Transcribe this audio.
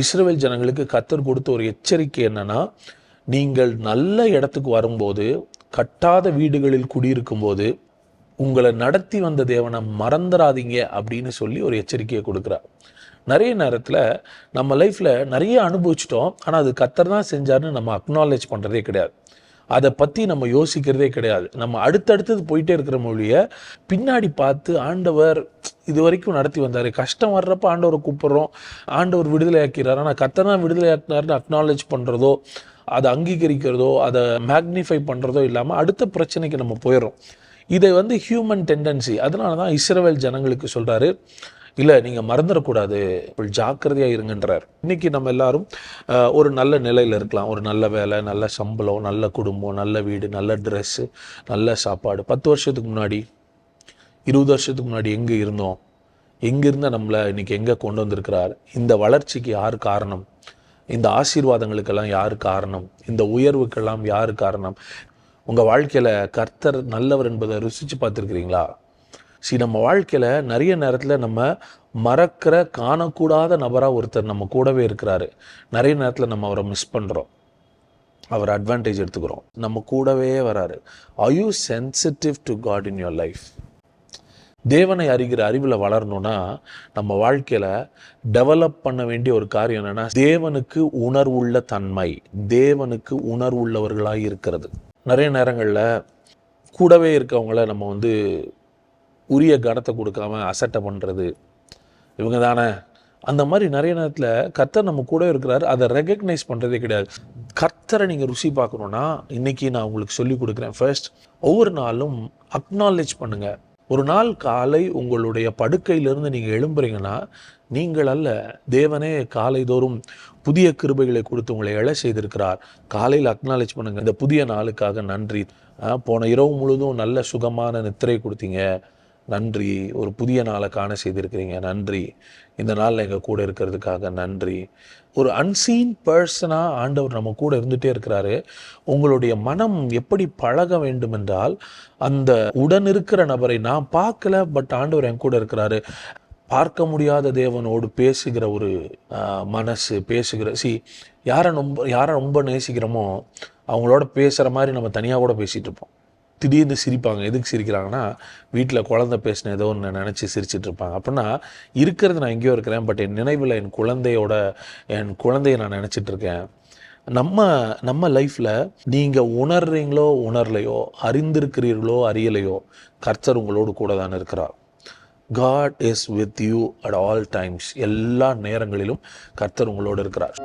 Israel ஜனங்களுக்கு கத்தர் கொடுத்த ஒரு எச்சரிக்கை என்னன்னா நீங்கள் நல்ல இடத்துக்கு வரும்போது கட்டாத வீடுகளில் குடியிருக்கும் போது உங்களை நடத்தி வந்த தேவனை மறந்துடாதீங்க அப்படின்னு சொல்லி ஒரு எச்சரிக்கையை கொடுக்குறார். நிறைய நேரத்தில் நம்ம லைஃப்பில் நிறைய அனுபவிச்சிட்டோம் ஆனால் அது கத்தர் தான் செஞ்சாருன்னு நம்ம அக்னாலேஜ் பண்ணுறதே கிடையாது. அதை பற்றி நம்ம யோசிக்கிறதே கிடையாது. நம்ம அடுத்தடுத்தது போயிட்டே இருக்கிற மொழிய பின்னாடி பார்த்து ஆண்டவர் இது வரைக்கும் நடத்தி வந்தார். கஷ்டம் வர்றப்ப ஆண்டவரை கூப்பிட்றோம். ஆண்டவர் விடுதலை ஆக்கிறார். ஆனால் கத்தனா விடுதலை ஆக்கினார்னு அக்னாலேஜ் பண்ணுறதோ அதை அங்கீகரிக்கிறதோ அதை மேக்னிஃபை பண்ணுறதோ இல்லாமல் அடுத்த பிரச்சனைக்கு நம்ம போயிடுறோம். இதை வந்து ஹியூமன் டெண்டன்சி அதனால தான் இஸ்ரேல் ஜனங்களுக்கு சொல்கிறாரு இல்லை நீங்கள் மறந்துடக்கூடாது ஜாக்கிரதையாக இருங்கன்றார். இன்னைக்கு நம்ம எல்லாரும் ஒரு நல்ல நிலையில் இருக்கலாம். ஒரு நல்ல வேலை நல்ல சம்பளம் நல்ல குடும்பம் நல்ல வீடு நல்ல ட்ரெஸ்ஸு நல்ல சாப்பாடு. பத்து வருஷத்துக்கு முன்னாடி இருபது வருஷத்துக்கு முன்னாடி எங்கே இருந்தோம்? எங்கிருந்த நம்மளை இன்னைக்கு எங்கே கொண்டு வந்திருக்கிறார்? இந்த வளர்ச்சிக்கு யார் காரணம்? இந்த ஆசீர்வாதங்களுக்கெல்லாம் யார் காரணம்? இந்த உயர்வுக்கெல்லாம் யார் காரணம்? உங்கள் வாழ்க்கையில் கர்த்தர் நல்லவர் என்பதை ருசித்து பார்த்துருக்கிறீங்களா? சி நம்ம வாழ்க்கையில் நிறைய நேரத்தில் நம்ம மறக்கிற காணக்கூடாத நபராக ஒருத்தர் நம்ம கூடவே இருக்கிறாரு. நிறைய நேரத்தில் நம்ம அவரை மிஸ் பண்ணுறோம் அவர் அட்வான்டேஜ் எடுத்துக்கிறோம். நம்ம கூடவே வராரு. I you sensitive to God in your life தேவனை அறிகிற அறிவில் வளரணும்னா நம்ம வாழ்க்கையில் டெவலப் பண்ண வேண்டிய ஒரு காரியம் என்னென்னா தேவனுக்கு உணர்வுள்ள தன்மை தேவனுக்கு உணர்வுள்ளவர்களாக இருக்கிறது. நிறைய நேரங்களில் கூடவே இருக்கவங்கள நம்ம வந்து உரிய கனத்தை கொடுக்காம அசட்டை பண்ணுறது இவங்க தானே. அந்த மாதிரி நிறைய நேரத்தில் கர்த்தர் நம்ம கூட இருக்கிறாரு அதை ரெகக்னைஸ் பண்ணுறதே கிடையாது. கர்த்தரை நீங்கள் ருசி பார்க்கணுன்னா இன்றைக்கி நான் உங்களுக்கு சொல்லி கொடுக்குறேன். ஃபர்ஸ்ட் ஒவ்வொரு நாளும் அக்னாலேஜ் பண்ணுங்கள் ஒரு நாள் காலை உங்களுடைய படுக்கையிலிருந்து நீங்கள் எழும்புறீங்கன்னா நீங்கள் அல்ல தேவனே காலைதோறும் புதிய கிருபைகளை கொடுத்து உங்களை எழ செய்திருக்கிறார். காலையில் அக்னாலேஜ் பண்ணுங்கள் இந்த புதிய நாளுக்காக நன்றி. போன இரவு முழுதும் நல்ல சுகமான நித்திரை கொடுத்தீங்க. நன்றி. ஒரு புதிய நாளை காண செய்திருக்கிறீங்க. நன்றி. இந்த நாளில் எங்கள் கூட இருக்கிறதுக்காக நன்றி. ஒரு அன்சீன் பர்சனாக ஆண்டவர் நம்ம கூட இருந்துகிட்டே இருக்கிறாரு. உங்களுடைய மனம் எப்படி பழக வேண்டும் என்றால் அந்த உடன் இருக்கிற நபரை நான் பார்க்கல பட் ஆண்டவர் என் கூட இருக்கிறாரு. பார்க்க முடியாத தேவனோடு பேசுகிற ஒரு மனசு பேசுகிற சி யாரை ரொம்ப யாரை ரொம்ப நேசிக்கிறோமோ அவங்களோட பேசுகிற மாதிரி நம்ம தனியாக கூட பேசிகிட்டு இருப்போம். திடீர்னு சிரிப்பாங்க. எதுக்கு சிரிக்கிறாங்கன்னா வீட்டில் குழந்த பேசின ஏதோ ஒன்று நினச்சி சிரிச்சிட்டு இருப்பாங்க. அப்படின்னா இருக்கிறது நான் எங்கேயோ இருக்கிறேன் பட் என் நினைவில் என் குழந்தையோட என் குழந்தைய நான் நினச்சிட்டு இருக்கேன். நம்ம நம்ம லைஃப்பில் நீங்கள் உணர்றீங்களோ உணரலையோ அறிந்திருக்கிறீர்களோ அறியலையோ கர்த்தர் உங்களோடு கூட தான் இருக்கிறார். God is with you at all times எல்லா நேரங்களிலும் கர்த்தர் உங்களோடு இருக்கிறார்.